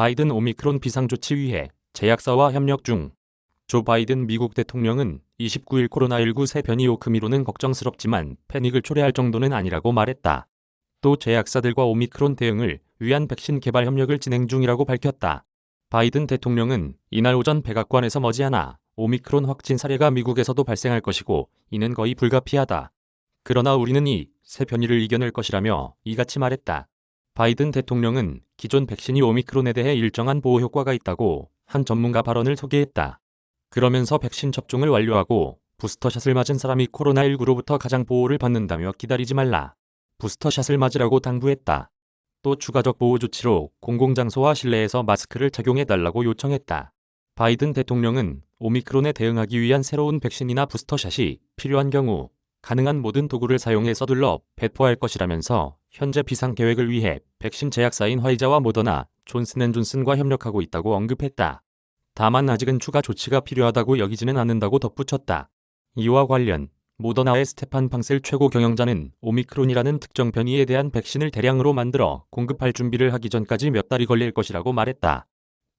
바이든 오미크론 비상조치 위해 제약사와 협력 중. 조 바이든 미국 대통령은 29일 코로나19 새 변이 오크미로는 걱정스럽지만 패닉을 초래할 정도는 아니라고 말했다. 또 제약사들과 오미크론 대응을 위한 백신 개발 협력을 진행 중이라고 밝혔다. 바이든 대통령은 이날 오전 백악관에서 머지않아 오미크론 확진 사례가 미국에서도 발생할 것이고 이는 거의 불가피하다. 그러나 우리는 이 새 변이를 이겨낼 것이라며 이같이 말했다. 바이든 대통령은 기존 백신이 오미크론에 대해 일정한 보호 효과가 있다고 한 전문가 발언을 소개했다. 그러면서 백신 접종을 완료하고 부스터샷을 맞은 사람이 코로나19로부터 가장 보호를 받는다며 기다리지 말라. 부스터샷을 맞으라고 당부했다. 또 추가적 보호 조치로 공공장소와 실내에서 마스크를 착용해달라고 요청했다. 바이든 대통령은 오미크론에 대응하기 위한 새로운 백신이나 부스터샷이 필요한 경우 가능한 모든 도구를 사용해 서둘러 배포할 것이라면서 현재 비상 계획을 위해 백신 제약사인 화이자와 모더나, 존슨앤존슨과 협력하고 있다고 언급했다. 다만 아직은 추가 조치가 필요하다고 여기지는 않는다고 덧붙였다. 이와 관련 모더나의 스테판 팡셀 최고 경영자는 오미크론이라는 특정 변이에 대한 백신을 대량으로 만들어 공급할 준비를 하기 전까지 몇 달이 걸릴 것이라고 말했다.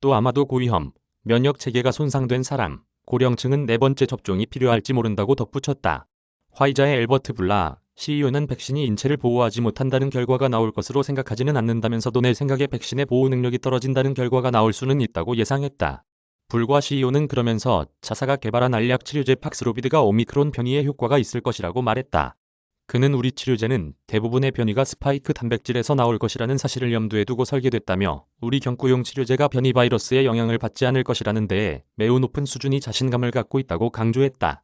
또 아마도 고위험, 면역 체계가 손상된 사람, 고령층은 네 번째 접종이 필요할지 모른다고 덧붙였다. 화이자의 엘버트 블라 CEO는 백신이 인체를 보호하지 못한다는 결과가 나올 것으로 생각하지는 않는다면서도 내 생각에 백신의 보호 능력이 떨어진다는 결과가 나올 수는 있다고 예상했다. 불과 CEO는 그러면서 자사가 개발한 알약 치료제 팍스로비드가 오미크론 변이에 효과가 있을 것이라고 말했다. 그는 우리 치료제는 대부분의 변이가 스파이크 단백질에서 나올 것이라는 사실을 염두에 두고 설계됐다며 우리 경구용 치료제가 변이 바이러스의 영향을 받지 않을 것이라는 데에 매우 높은 수준의 자신감을 갖고 있다고 강조했다.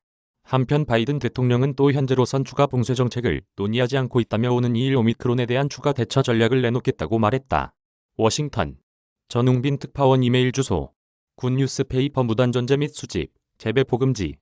한편 바이든 대통령은 또 현재로선 추가 봉쇄 정책을 논의하지 않고 있다며 오는 2일 오미크론에 대한 추가 대처 전략을 내놓겠다고 말했다. 워싱턴. 전웅빈 특파원 이메일 주소. 굿뉴스페이퍼 무단전제 및 수집, 재배 포금지